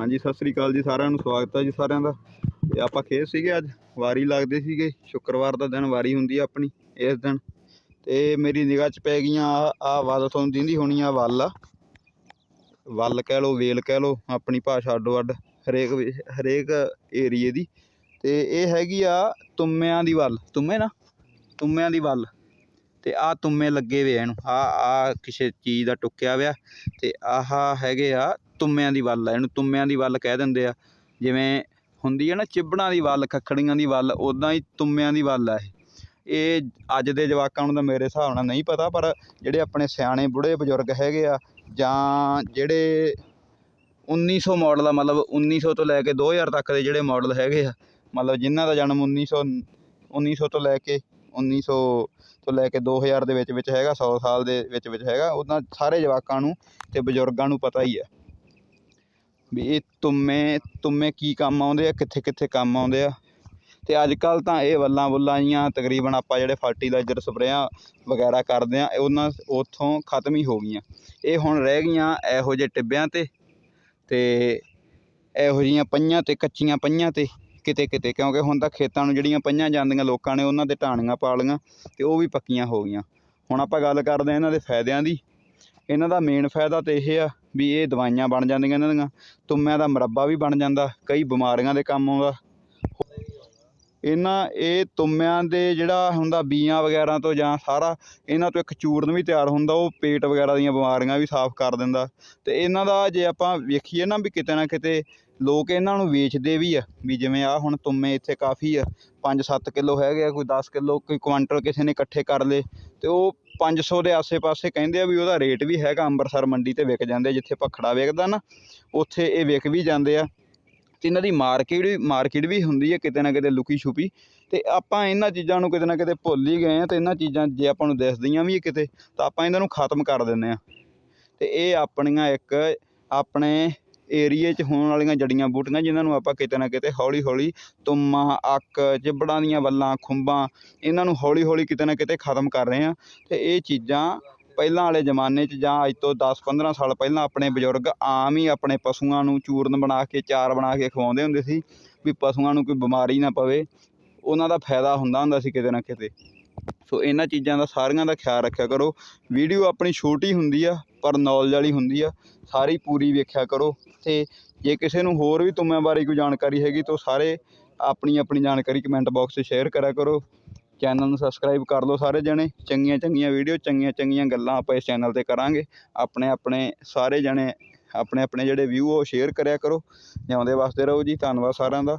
ਹਾਂਜੀ, ਸਤਿ ਸ੍ਰੀ ਅਕਾਲ ਜੀ ਸਾਰਿਆਂ ਨੂੰ, ਸਵਾਗਤ ਹੈ ਜੀ ਸਾਰਿਆਂ ਦਾ। ਤੇ ਆਪਾਂ ਖੇਤ ਸੀਗੇ ਅੱਜ, ਵਾਰੀ ਲੱਗਦੇ ਸੀਗੇ, ਸ਼ੁੱਕਰਵਾਰ ਦਾ ਦਿਨ ਵਾਰੀ ਹੁੰਦੀ ਆ ਆਪਣੀ, ਇਸ ਦਿਨ। ਤੇ ਮੇਰੀ ਨਿਗਾਹ 'ਚ ਪੈ ਗਈਆਂ ਆ ਵੱਲ ਤੁਹਾਨੂੰ ਦਿੰਦੀ ਹੋਣੀ ਆ ਵੱਲ ਆ। ਵੱਲ ਕਹਿ ਲਓ, ਵੇਲ ਕਹਿ ਲਓ, ਆਪਣੀ ਭਾਸ਼ਾ ਅੱਡੋ ਅੱਡ, ਹਰੇਕ ਵੀ- ਹਰੇਕ ਏਰੀਏ ਦੀ। ਤੇ ਇਹ ਹੈਗੀ ਆ ਤੁੰਮਿਆਂ ਦੀ ਵੱਲ, ਤੁੰਮੇ ਨਾ? ਤੁੰਮਿਆਂ ਦੀ ਵੱਲ। ਤੇ ਆ ਤੁੰਮੇ ਲੱਗੇ ਵੇ ਇਹਨੂੰ, ਆ ਆ ਕਿਸੇ ਚੀਜ਼ ਦਾ ਟੁੱਕਿਆ ਵਿਆ। ਤੇ ਆਹ ਹੈਗੇ ਆ ਤੁੰਮਿਆਂ ਦੀ ਵੱਲ ਆ, ਇਹਨੂੰ ਤੁੰਮਿਆਂ ਦੀ ਵੱਲ ਕਹਿ ਦਿੰਦੇ ਆ। ਜਿਵੇਂ ਹੁੰਦੀ ਹੈ ਨਾ ਚਿੱਬੜਾਂ ਦੀ ਵੱਲ, ਖੱਖੜੀਆਂ ਦੀ ਵੱਲ ਉੱਦਾਂ ਹੀ ਤੁੰਮਿਆਂ ਦੀ ਵੱਲ ਆ ਇਹ। ਇਹ ਅੱਜ ਦੇ ਜਵਾਕਾਂ ਨੂੰ ਤਾਂ ਮੇਰੇ ਹਿਸਾਬ ਨਾਲ ਨਹੀਂ ਪਤਾ, ਪਰ ਜਿਹੜੇ ਆਪਣੇ ਸਿਆਣੇ ਬੁੜੇ ਬਜ਼ੁਰਗ ਹੈਗੇ ਆ, ਜਾਂ ਜਿਹੜੇ 1900 ਮਾਡਲ ਆ, ਮਤਲਬ 1900 ਤੋਂ ਲੈ ਕੇ 2000 ਤੱਕ ਦੇ ਜਿਹੜੇ ਮਾਡਲ ਹੈਗੇ ਆ, ਮਤਲਬ ਜਿਨ੍ਹਾਂ ਦਾ ਜਨਮ 1900 1900 ਤੋਂ ਲੈ ਕੇ 1900 ਤੋਂ ਲੈ ਕੇ 2000 ਦੇ ਵਿੱਚ ਵਿੱਚ ਹੈਗਾ 100 ਸਾਲ ਦੇ ਵਿੱਚ ਵਿੱਚ ਹੈਗਾ ਉਹਨਾਂ ਸਾਰੇ ਜਵਾਕਾਂ ਨੂੰ ਤੇ ਬਜ਼ੁਰਗਾਂ ਨੂੰ ਪਤਾ ਹੀ ਆ। ਵੀ ਇਹ ਤੁੰਮੇ ਤੁੰਮੇ ਕੀ ਕੰਮ ਆਉਂਦੇ ਆ, ਕਿੱਥੇ ਕਿੱਥੇ ਕੰਮ ਆਉਂਦੇ ਆ। ਅਤੇ ਅੱਜ ਕੱਲ੍ਹ ਤਾਂ ਇਹ ਵੱਲਾਂ ਬੁੱਲਾਂ ਜੀਆਂ ਤਕਰੀਬਨ ਆਪਾਂ ਜਿਹੜੇ ਫਰਟੀਲਾਈਜ਼ਰ ਸਪਰੇਆਂ ਵਗੈਰਾ ਕਰਦੇ ਹਾਂ ਉਹਨਾਂ ਉੱਥੋਂ ਖਤਮ ਹੀ ਹੋ ਗਈਆਂ। ਇਹ ਹੁਣ ਰਹਿ ਗਈਆਂ ਇਹੋ ਜਿਹੇ ਟਿੱਬਿਆਂ 'ਤੇ ਅਤੇ ਇਹੋ ਜਿਹੀਆਂ ਪਈਆਂ ਤੇ, ਕੱਚੀਆਂ ਪਈਆਂ ਤੇ, ਕਿਤੇ ਕਿਤੇ। ਕਿਉਂਕਿ ਹੁਣ ਤਾਂ ਖੇਤਾਂ ਨੂੰ ਜਿਹੜੀਆਂ ਪਈਆਂ ਜਾਂਦੀਆਂ ਲੋਕਾਂ ਨੇ, ਉਹਨਾਂ 'ਤੇ ਢਾਣੀਆਂ ਪਾ ਲਈਆਂ ਅਤੇ ਉਹ ਵੀ ਪੱਕੀਆਂ ਹੋ ਗਈਆਂ। ਹੁਣ ਆਪਾਂ ਗੱਲ ਕਰਦੇ ਹਾਂ ਇਹਨਾਂ ਦੇ ਫਾਇਦਿਆਂ ਦੀ। ਇਹਨਾਂ ਦਾ ਮੇਨ ਫਾਇਦਾ ਤਾਂ ਇਹ ਆ ਵੀ ਇਹ ਦਵਾਈਆਂ ਬਣ ਜਾਂਦੀਆਂ ਇਹਨਾਂ ਦੀਆਂ, ਤੁੰਮਿਆਂ ਦਾ ਮੁਰੱਬਾ ਵੀ ਬਣ ਜਾਂਦਾ, ਕਈ ਬਿਮਾਰੀਆਂ ਦੇ ਕੰਮ ਆਉਂਦਾ। ਇਹਨਾਂ ਇਹ ਤੁੰਮਿਆਂ ਦੇ ਜਿਹੜਾ ਹੁੰਦਾ ਬੀਆਂ ਵਗੈਰਾ ਤੋਂ ਜਾਂ ਸਾਰਾ ਇਹਨਾਂ ਤੋਂ ਇੱਕ ਚੂਰਨ ਵੀ ਤਿਆਰ ਹੁੰਦਾ ਉਹ ਪੇਟ ਵਗੈਰਾ ਦੀਆਂ ਬਿਮਾਰੀਆਂ ਵੀ ਸਾਫ਼ ਕਰ ਦਿੰਦਾ। ਅਤੇ ਇਹਨਾਂ ਦਾ ਜੇ ਆਪਾਂ ਵੇਖੀਏ ਨਾ ਵੀ ਕਿਤੇ ਨਾ ਕਿਤੇ ਲੋਕ ਇਹਨਾਂ ਨੂੰ ਵੇਚਦੇ ਵੀ ਆ ਵੀ ਜਿਵੇਂ ਆਹ ਹੁਣ ਤੁੰਮੇ ਇੱਥੇ ਕਾਫੀ ਆ 5-7 ਕਿਲੋ ਹੈਗੇ ਆ ਕੋਈ ਦਸ ਕਿਲੋ ਕੋਈ ਕੁਆਂਟਲ ਕਿਸੇ ਨੇ ਇਕੱਠੇ ਕਰ ਲਏ ਅਤੇ ਉਹ ਪੰਜ ਸੌ ਦੇ ਆਸੇ-ਪਾਸੇ ਕਹਿੰਦੇ ਆ ਵੀ ਉਹਦਾ ਰੇਟ ਵੀ ਹੈਗਾ ਅੰਮ੍ਰਿਤਸਰ ਮੰਡੀ ਤੇ ਵਿਕ ਜਾਂਦੇ ਆ, ਜਿੱਥੇ ਭਖੜਾ ਵਿਕਦਾ ਨਾ ਉੱਥੇ ਇਹ ਵਿਕ ਵੀ ਜਾਂਦੇ ਆ। ਅਤੇ ਇਹਨਾਂ ਦੀ ਮਾਰਕੀਟ ਵੀ ਮਾਰਕੀਟ ਵੀ ਹੁੰਦੀ ਹੈ ਕਿਤੇ ਨਾ ਕਿਤੇ ਲੁਕੀ ਛੁਪੀ। ਅਤੇ ਆਪਾਂ ਇਹਨਾਂ ਚੀਜ਼ਾਂ ਨੂੰ ਕਿਤੇ ਨਾ ਕਿਤੇ ਭੁੱਲ ਹੀ ਗਏ ਹਾਂ ਅਤੇ ਇਹਨਾਂ ਚੀਜ਼ਾਂ ਜੇ ਆਪਾਂ ਨੂੰ ਦਿਸਦੀਆਂ ਵੀ ਕਿਤੇ, ਤਾਂ ਆਪਾਂ ਇਹਨਾਂ ਨੂੰ ਖਤਮ ਕਰ ਦਿੰਦੇ ਹਾਂ। ਅਤੇ ਇਹ ਆਪਣੀਆਂ ਇੱਕ ਆਪਣੇ ਏਰੀਏ 'ਚ ਹੋਣ ਵਾਲੀਆਂ ਜੜੀਆਂ ਬੂਟੀਆਂ ਜਿਨ੍ਹਾਂ ਨੂੰ ਆਪਾਂ ਕਿਤੇ ਨਾ ਕਿਤੇ ਹੌਲੀ ਹੌਲੀ ਤੁੰਮਾਂ, ਅੱਕ ਚਿਬੜਾਂ ਦੀਆਂ ਵੱਲਾਂ, ਖੁੰਬਾਂ, ਇਹਨਾਂ ਨੂੰ ਹੌਲੀ ਹੌਲੀ ਕਿਤੇ ਨਾ ਕਿਤੇ ਖਤਮ ਕਰ ਰਹੇ ਹਾਂ। ਅਤੇ ਇਹ ਚੀਜ਼ਾਂ ਪਹਿਲਾਂ ਵਾਲੇ ਜ਼ਮਾਨੇ 'ਚ ਜਾਂ ਅੱਜ ਤੋਂ 10-15 ਸਾਲ ਪਹਿਲਾਂ ਆਪਣੇ ਬਜ਼ੁਰਗ ਆਮ ਹੀ ਆਪਣੇ ਪਸ਼ੂਆਂ ਨੂੰ ਚੂਰਨ ਬਣਾ ਕੇ, ਚਾਰ ਬਣਾ ਕੇ ਖਵਾਉਂਦੇ ਹੁੰਦੇ ਸੀ ਵੀ ਪਸ਼ੂਆਂ ਨੂੰ ਕੋਈ ਬਿਮਾਰੀ ਨਾ ਪਵੇ। ਉਹਨਾਂ ਦਾ ਫਾਇਦਾ ਹੁੰਦਾ ਹੁੰਦਾ ਸੀ ਕਿਤੇ ਨਾ ਕਿਤੇ। ਸੋ ਇਹਨਾਂ ਚੀਜ਼ਾਂ ਦਾ ਸਾਰੀਆਂ ਦਾ ਖਿਆਲ ਰੱਖਿਆ ਕਰੋ। ਵੀਡੀਓ ਆਪਣੀ ਛੋਟੀ ਹੁੰਦੀ ਆ, ਪਰ ਨੌਲੇਜ ਵਾਲੀ ਹੁੰਦੀ ਆ। ਸਾਰੀ ਪੂਰੀ ਵੇਖਿਆ ਕਰੋ। ਤੇ ਜੇ ਕਿਸੇ ਨੂੰ ਹੋਰ ਵੀ ਤੁਮਾਂ ਬਾਰੇ ਕੋਈ ਜਾਣਕਾਰੀ ਹੈਗੀ ਤਾਂ ਸਾਰੇ ਆਪਣੀ ਆਪਣੀ ਜਾਣਕਾਰੀ ਕਮੈਂਟ ਬਾਕਸ 'ਚ ਸ਼ੇਅਰ ਕਰਿਆ ਕਰੋ। ਚੈਨਲ ਨੂੰ ਸਬਸਕ੍ਰਾਈਬ ਕਰ ਲਓ ਸਾਰੇ ਜਣੇ। ਚੰਗੀਆਂ ਚੰਗੀਆਂ ਵੀਡੀਓ ਚੰਗੀਆਂ ਚੰਗੀਆਂ ਗੱਲਾਂ ਆਪਾਂ ਇਸ ਚੈਨਲ ਤੇ ਕਰਾਂਗੇ। ਆਪਣੇ ਆਪਣੇ ਸਾਰੇ ਜਣੇ ਆਪਣੇ ਆਪਣੇ ਜਿਹੜੇ ਵਿਊ ਉਹ ਸ਼ੇਅਰ ਕਰਿਆ ਕਰੋ। ਜਿਉਂਦੇ ਵਸਦੇ ਰਹੋ ਜੀ। ਧੰਨਵਾਦ ਸਾਰਿਆਂ ਦਾ।